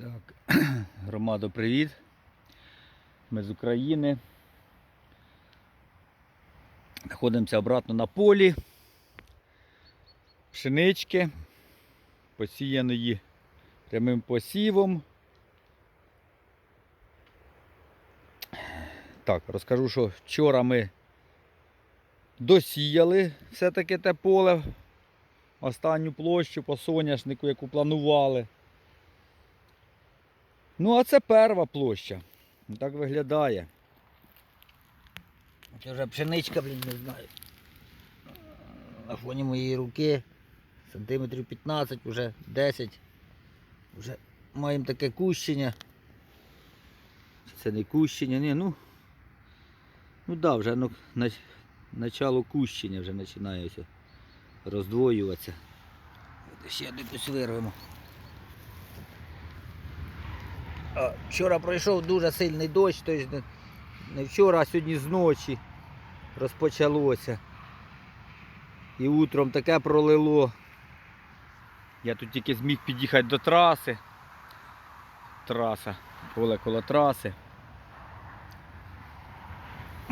Так, громадо, привіт. Ми з України. Знаходимося обратно на полі. Пшенички, посіяної прямим посівом. Так, розкажу, що вчора ми досіяли все-таки те поле, останню площу по соняшнику, яку планували. Ну, а це перша площа. Ну, Так виглядає. Це вже пшеничка, блін, не знаю. На фоні моєї руки сантиметрів 15, вже 10. Вже маємо таке кущення. Це не кущення, ні, ну. Ну да, вже ну, на, начало кущення вже починається роздвоюватися. Ще якось вирвемо. А, Вчора пройшов дуже сильний дощ, тобто не- вчора, а сьогодні зночі розпочалося. І утром таке пролило. Я тут тільки зміг під'їхати до траси. Траса, поле коло траси.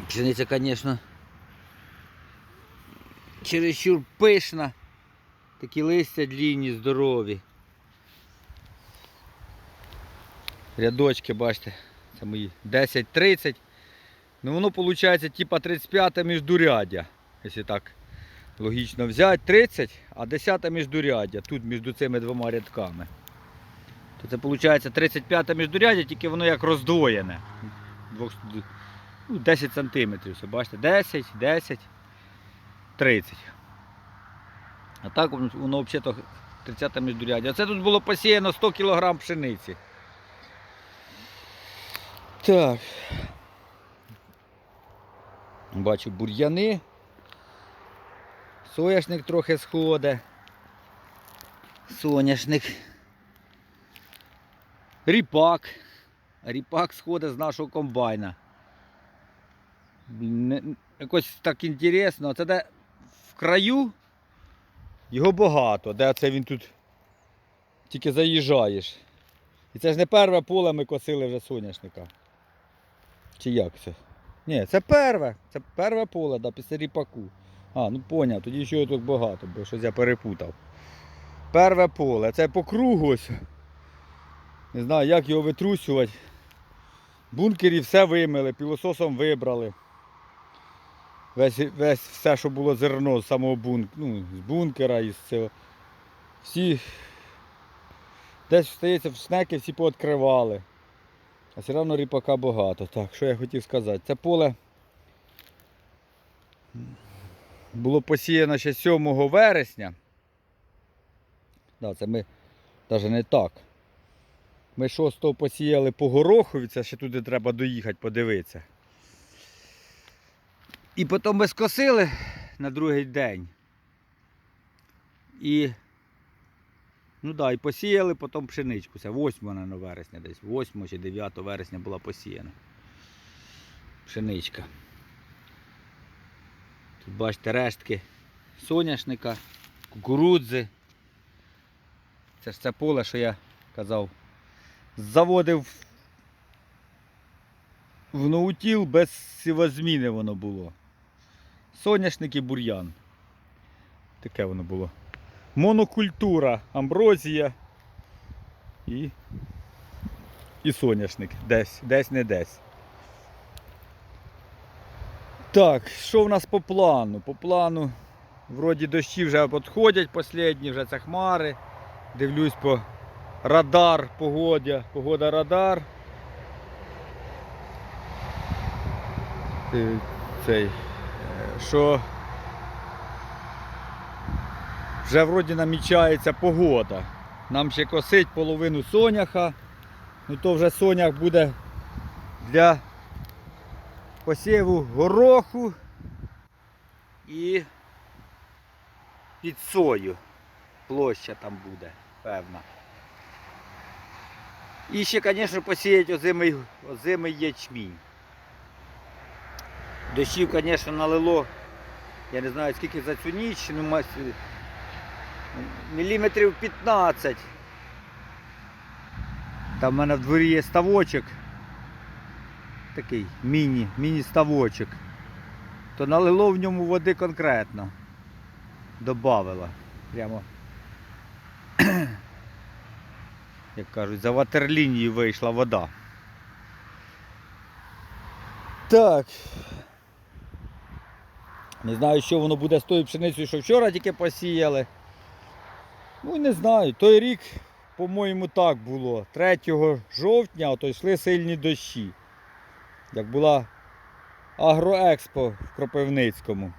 Пшениця, звісно, чересчур пишна. Такі листя длінні, здорові. Рядочки, бачите, це мої 10-30. Ну воно виходить типа 35 міждуряддя. Якщо так логічно взяти 30, а 10 міждуряддя. Тут між цими двома рядками. То це виходить 35 міждуряддя, тільки воно як роздвоєне. Ну, 10 сантиметрів. Все, бачите, 10, 10, 30. А так воно, взагалі 30 міждуряддя. А це тут було посіяно 100 кг пшениці. Так. Бачу бур'яни. Соняшник трохи сходить. Соняшник. Ріпак. Ріпак сходить з нашого комбайна. Якось так інтересно. Це де в краю його багато, де це він тут тільки заїжджаєш. І це ж не перше поле ми косили вже соняшника. Чи як це? Ні, це перве. Це перве поле, да, після ріпаку. А, ну поняв, тоді ще тут багато, бо щось я перепутав. Перве поле. Це по кругу ось. Не знаю, як його витрусювати. Бункері все вимили, пілососом вибрали. Весь, весь все, що було зерно з самого бунк, ну, з бункера, із цього. Всі десь стається в снеки, всі пооткривали. А все одно ріпака багато. Так, що я хотів сказати? Це поле було посіяно ще 7 вересня. Да, це ми навіть не так. Ми 6-го посіяли по Горохові, це ще туди треба доїхати, подивитися. І потім ми скосили на другий день. І Ну да, і посіяли потім пшеничку. Це 8 на вересня десь. 8 чи 9 вересня була посіяна. Пшеничка. Тут бачите рештки соняшника, кукурудзи. Це ж це поле, що я казав, заводив в ноутіл без сівозміни воно було. Соняшник і бур'ян. Таке воно було монокультура, амброзія і, і соняшник. Десь, десь не десь. Так, що в нас по плану? По плану, вроді дощі вже підходять, останні вже це хмари. Дивлюсь по радар, погодя, погода радар. Е, Цей, е, що вже вроді намічається погода. Нам ще косить половину соняха. Ну то вже сонях буде для посіву гороху і під сою. Площа там буде, певна. І ще, звісно, посіять озимий, озимий ячмінь. Дощів, звісно, налило. Я не знаю скільки за цю ніч, ну, міліметрів 15. Там в мене в дворі є ставочок. Такий міні, міні-ставочок. То налило в ньому води конкретно. Добавило. Прямо. Як кажуть, за ватерлінією вийшла вода. Так. Не знаю, що воно буде з тою пшеницею, що вчора тільки посіяли. Ну не знаю. Той рік, по-моєму, так було. 3 жовтня ото йшли сильні дощі. Як була Агроекспо в Кропивницькому.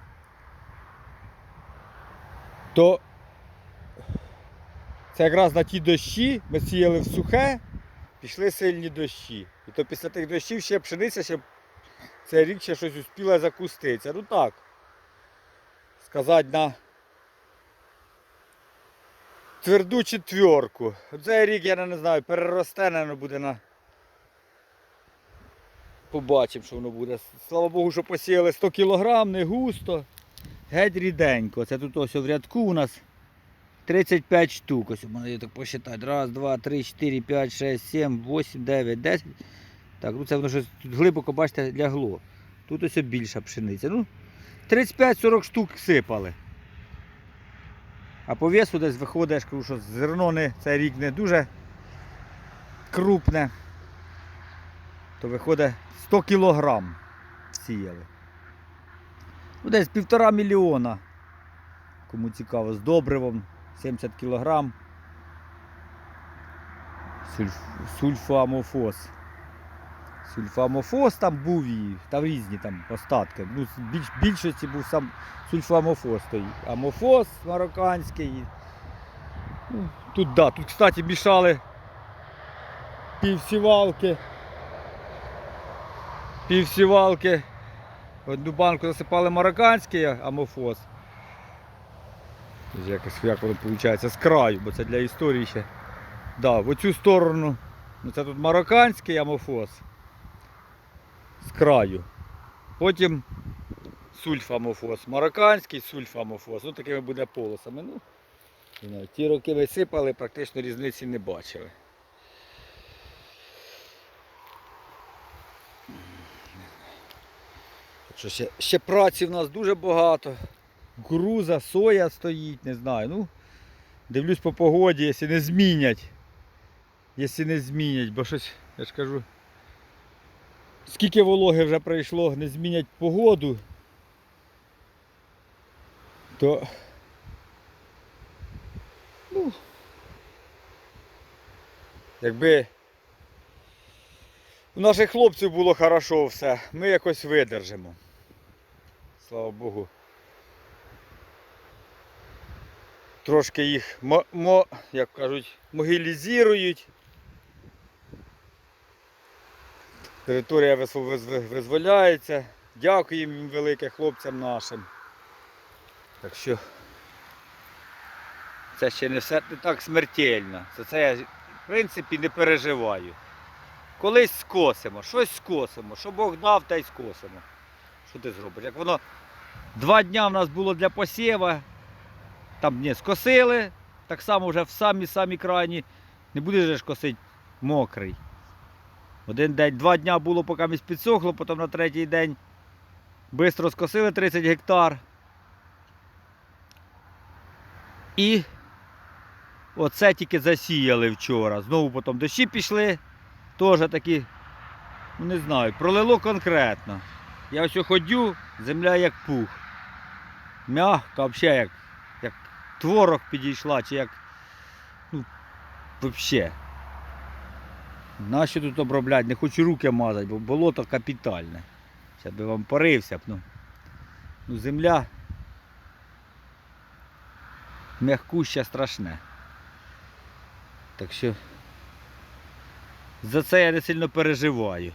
То це якраз на ті дощі ми сіяли в сухе, пішли сильні дощі. І то після тих дощів ще пшениця ще цей рік ще щось успіла закуститися. Ну так. Сказати на тверду четверку. Цей рік я не знаю, переросте, наверное, буде на. Побачимо, що воно буде. Слава Богу, що посіяли 100 кг, не густо. Геть ріденько. Це тут ось в рядку у нас 35 штук. Ось у мене так посчитати. Раз, два, три, чотири, п'ять, шесть, сім, вісім, дев'ять, десять. Так, ну це воно щось тут глибоко, бачите, лягло. Тут ось більша пшениця. Ну, 35-40 штук сипали. А по весу десь виходить, кажу, що зерно не, цей рік не дуже крупне. То виходить 100 кілограм сіяли. Ну, десь півтора мільйона. Кому цікаво, з добривом 70 кілограм. Сульф, сульфоамофос. Сульфоамофос там був і там різні там остатки. Ну, більш, більшості був сам сульфоамофос стоїть. Амофос марокканський. Ну, тут, да, тут, кстати, мішали півсівалки. Півсівалки. Одну банку засипали марокканський амофос. Ось Якось як воно виходить з краю, бо це для історії ще. Да, в оцю сторону. Ну це тут марокканський амофос. З краю. Потім сульфамофос. Марокканський сульфамофос. Ну такими буде полосами. Ну, ті роки висипали, практично різниці не бачили. Що ще, ще праці в нас дуже багато. Кукуруза, соя стоїть, не знаю. Ну, дивлюсь по погоді, якщо не змінять. Якщо не змінять, бо щось, я ж кажу, скільки вологи вже пройшло, не змінять погоду, то ну, якби у наших хлопців було хорошо все, ми якось видержимо. Слава Богу. Трошки їх мо, мо, як кажуть, могилізують. Територія визволяється. Дякуємо їм велике хлопцям нашим. Так що це ще не все не так смертельно. За це я в принципі не переживаю. Колись скосимо, щось скосимо, що Бог дав, та й скосимо. Що ти зробиш? Як воно два дня в нас було для посіва, там ні, скосили, так само вже в самі самі крайні. Не будеш ж косити мокрий. Один день, два дня було, поки місь підсохло, потім на третій день швидко скосили 30 гектар. І оце тільки засіяли вчора. Знову потім дощі пішли. Теж такі, ну не знаю, пролило конкретно. Я ось ходю, земля як пух. Мягка, взагалі як, як творог підійшла, чи як. Ну, взагалі. Нащо тут обробляти? Не хочу руки мазати, бо болото капітальне. Зараз би вам порився б. Ну, ну земля м'якуща страшне. Так що за це я не сильно переживаю.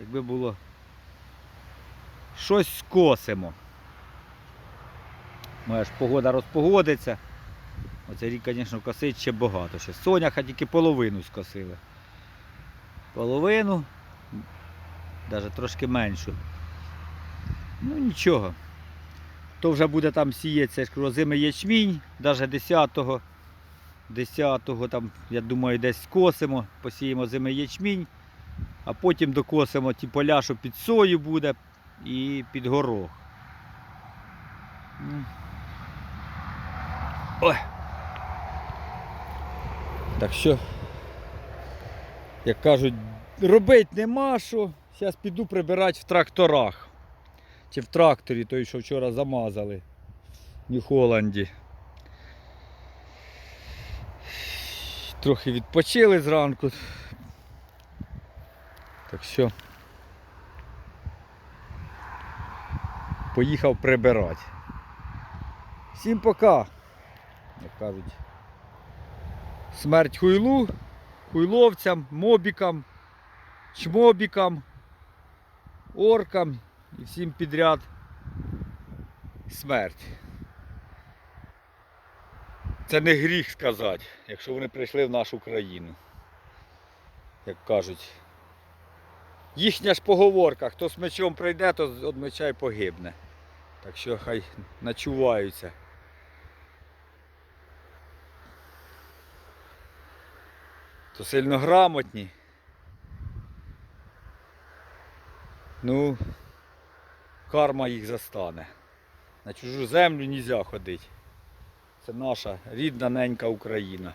Якби було щось скосимо. Моя ж погода розпогодиться. Оцей рік, звісно, косить ще багато. Ще соняха тільки половину скосили. Половину, навіть трошки меншу. Ну нічого. То вже буде там сіятися, я ж зими ячмінь, навіть 10-го. 10-го там, я думаю, десь скосимо, посіємо зими ячмінь, а потім докосимо ті поля, що під сою буде і під горох. Ой. Так що, як кажуть, робити нема що. Зараз піду прибирати в тракторах. Чи в тракторі той, що вчора замазали в Нью-Холланді. Трохи відпочили зранку. Так що поїхав прибирати. Всім пока, як кажуть. Смерть хуйлу, хуйловцям, мобікам, чмобікам, оркам і всім підряд смерть. Це не гріх сказати, якщо вони прийшли в нашу країну. Як кажуть. Їхня ж поговорка, хто з мечом прийде, то від меча й погибне. Так що хай начуваються. То сильно грамотні. Ну, карма їх застане. На чужу землю нельзя ходити. Це наша рідна ненька Україна.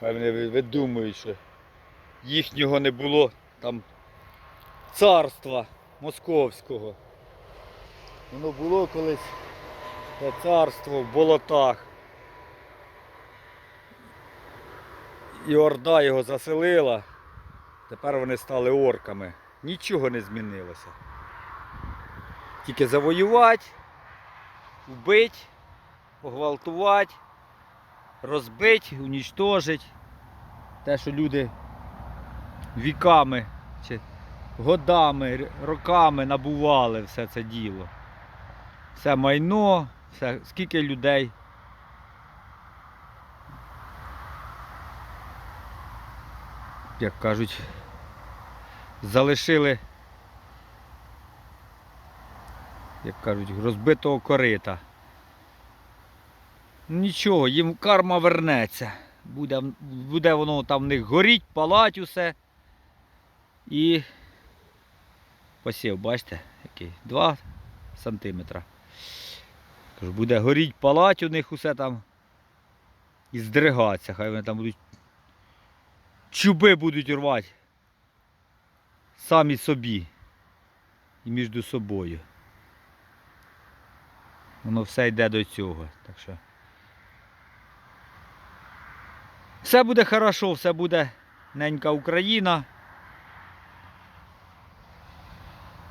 Хай вони ви- видумують, що їхнього не було там царства московського. Воно було колись те царство в болотах. І Орда його заселила. Тепер вони стали орками. Нічого не змінилося. Тільки завоювати, вбити, погвалтувати, розбити, унічтожити. Те, що люди віками чи годами, роками набували все це діло. Все майно, все, скільки людей. Як кажуть, залишили, як кажуть, розбитого корита. Ну, Нічого, їм карма вернеться. Буде, буде воно там в них горіть, палать усе. І посів, бачите, який? 2 сантиметра. Буде горіть, палать у них усе там. І здригатися, хай вони там будуть. Чуби будуть рвати. Самі собі. І між собою. Воно все йде до цього. Так що. Все буде хорошо, все буде ненька Україна.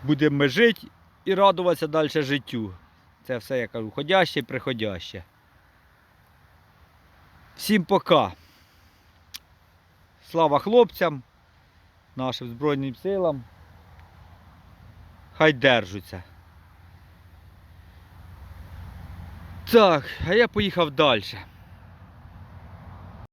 Будемо ми жити і радуватися далі життю. Це все, я кажу, ходяще і приходяще. Всім пока. Слава хлопцям, нашим Збройним силам. Хай держуться. Так, а я поїхав далі.